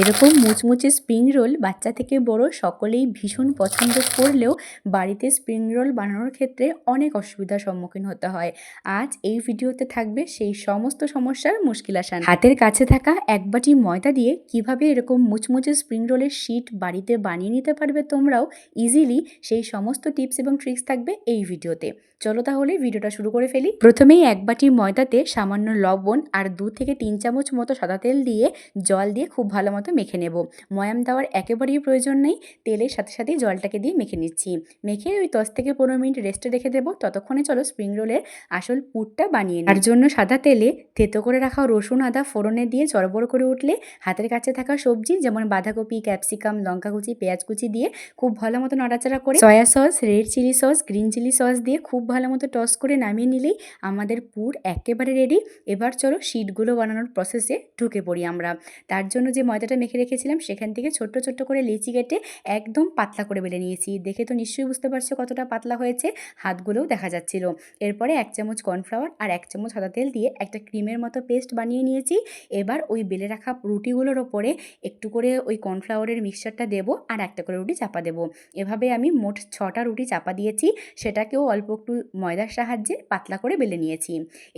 এরকম মুচমুচে spring roll বাচ্চা থেকে বড় সকলেই ভীষণ পছন্দ করলেও বাড়িতে স্প্রিং রোল বানানোর ক্ষেত্রে অনেক অসুবিধার সম্মুখীন হতে হয়। আজ এই ভিডিওতে থাকবে সেই সমস্ত সমস্যার মুশকিল আসান। হাতের কাছে থাকা এক বাটি ময়দা দিয়ে কীভাবে এরকম মুচমুচে স্প্রিং রোলের শিট বাড়িতে বানিয়ে নিতে পারবে তোমরাও ইজিলি সেই সমস্ত টিপস এবং ট্রিক্স থাকবে এই ভিডিওতে। চলো তাহলে ভিডিওটা শুরু করে ফেলি। প্রথমেই এক বাটি ময়দাতে সামান্য লবণ আর দু থেকে তিন চামচ মতো সাদা তেল দিয়ে জল দিয়ে খুব ভালো মতো মেখে নেব। ময়াম দেওয়ার একেবারেই প্রয়োজন নেই, তেলের সাথে সাথেই জলটাকে দিয়ে মেখে নিচ্ছি। মেখে ওই দশ থেকে পনেরো মিনিট রেস্টে রেখে দেবো। ততক্ষণে চলো স্প্রিং রোলের আসল পুরটা বানিয়ে। তার জন্য সাদা তেলে থেতো করে রাখা রসুন, আদা, ফোড়নে দিয়ে চড়বড় করে উঠলে হাতের কাছে থাকা সবজি যেমন বাঁধাকপি, ক্যাপসিকাম লঙ্কা কুচি পেঁয়াজ কুচি দিয়ে খুব ভালো মতো নাড়াচাড়া করে, soya sauce red chilli sauce green chilli sauce দিয়ে খুব ভালো মতো টস করে নামিয়ে নিলেই আমাদের পুর একেবারে রেডি এবার চলো শিটগুলো বানানোর প্রসেসে ঢুকে পড়ি আমরা। তার জন্য যে ময়দাটা মেখে রেখেছিলাম, সেখান থেকে ছোট্ট ছোট্ট করে লিচি কেটে একদম পাতলা করে বেলে নিয়েছি। দেখে তো নিশ্চয়ই বুঝতে পারছ কতটা পাতলা হয়েছে। হাতগুলোও দেখা যাচ্ছিল। এরপরে এক চামচ কর্নফ্লাওয়ার আর এক চামচ সাদা তেল দিয়ে একটা ক্রিমের মতো পেস্ট বানিয়ে নিয়েছি। এবার ওই বেলে রাখা রুটিগুলোর ওপরে একটু করে ওই কর্নফ্লাওয়ারের মিক্সচারটা দেবো আর একটা করে রুটি চাপা দেবো। এভাবে আমি মোট ছটা রুটি চাপা দিয়েছি। সেটাকেও অল্প একটু ময়দার সাহায্যে পাতলা করে বেলে নিয়েছি।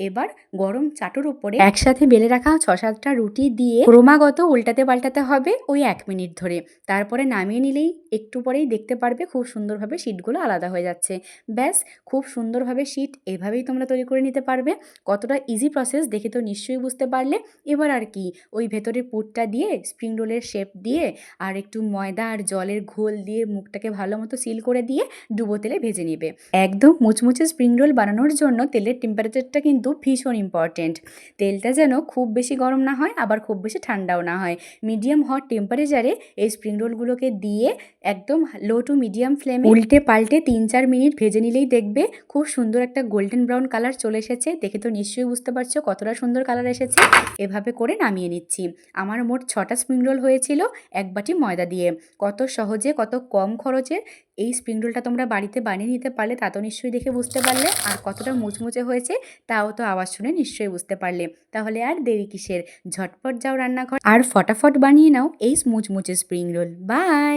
এবার গরম চাটুর উপরে একসাথে বেলে রাখা ছ সাতটা রুটি দিয়ে ক্রমাগত উল্টাতে পাল্টাতে হবে ওই এক মিনিট ধরে। তারপরে নামিয়ে নিলেই একটু পরেই দেখতে পারবে খুব সুন্দরভাবে শিটগুলো আলাদা হয়ে যাচ্ছে। ব্যাস, খুব সুন্দরভাবে শিট এভাবেই তোমরা তৈরি করে নিতে পারবে। কতটা ইজি প্রসেস দেখে তো নিশ্চয়ই বুঝতে পারলে। এবার আর কি, ওই ভেতরের পুরটা দিয়ে স্প্রিং রোলের শেপ দিয়ে আর একটু ময়দা আর জলের ঘোল দিয়ে মুখটাকে ভালো মতো সিল করে দিয়ে ডুবো তেলে ভেজে নেবে। একদম মুচমুচে স্প্রিং রোল বানানোর জন্য তেলের টেম্পারেচারটা কিন্তু ভীষণ ইম্পর্টেন্ট তেলটা যেন খুব বেশি গরম না হয়, আবার খুব বেশি ঠান্ডাও না হয়। মিডিয়াম হট টেম্পারেচারে এই স্প্রিং রোলগুলোকে দিয়ে একদম লো টু মিডিয়াম ফ্লেমে উল্টে পাল্টে তিন চার মিনিট ভেজে নিলেই দেখবে খুব সুন্দর একটা গোল্ডেন ব্রাউন কালার চলে এসেছে। দেখে তো নিশ্চয়ই বুঝতে পারছ কতটা সুন্দর কালার এসেছে। এভাবে করে নামিয়ে নিচ্ছি। আমার মোট ছটা স্প্রিং রোল হয়েছিল এক বাটি ময়দা দিয়ে। কত সহজে, কত কম খরচে এই স্প্রিং রোলটা তোমরা বাড়িতে বানিয়ে নিতে পারলে তা তো নিশ্চয়ই দেখে বুঝতে পারলে আর কতটা মুচমুচে হয়েছে তাও তো আওয়াজ শুনে নিশ্চয়ই বুঝতে পারলে। তাহলে আর দেরি কিসের? ঝটপট যাও রান্নাঘর। আর ফটাফট বানিয়ে নাও এই মুচমুচে স্প্রিং রোল বাই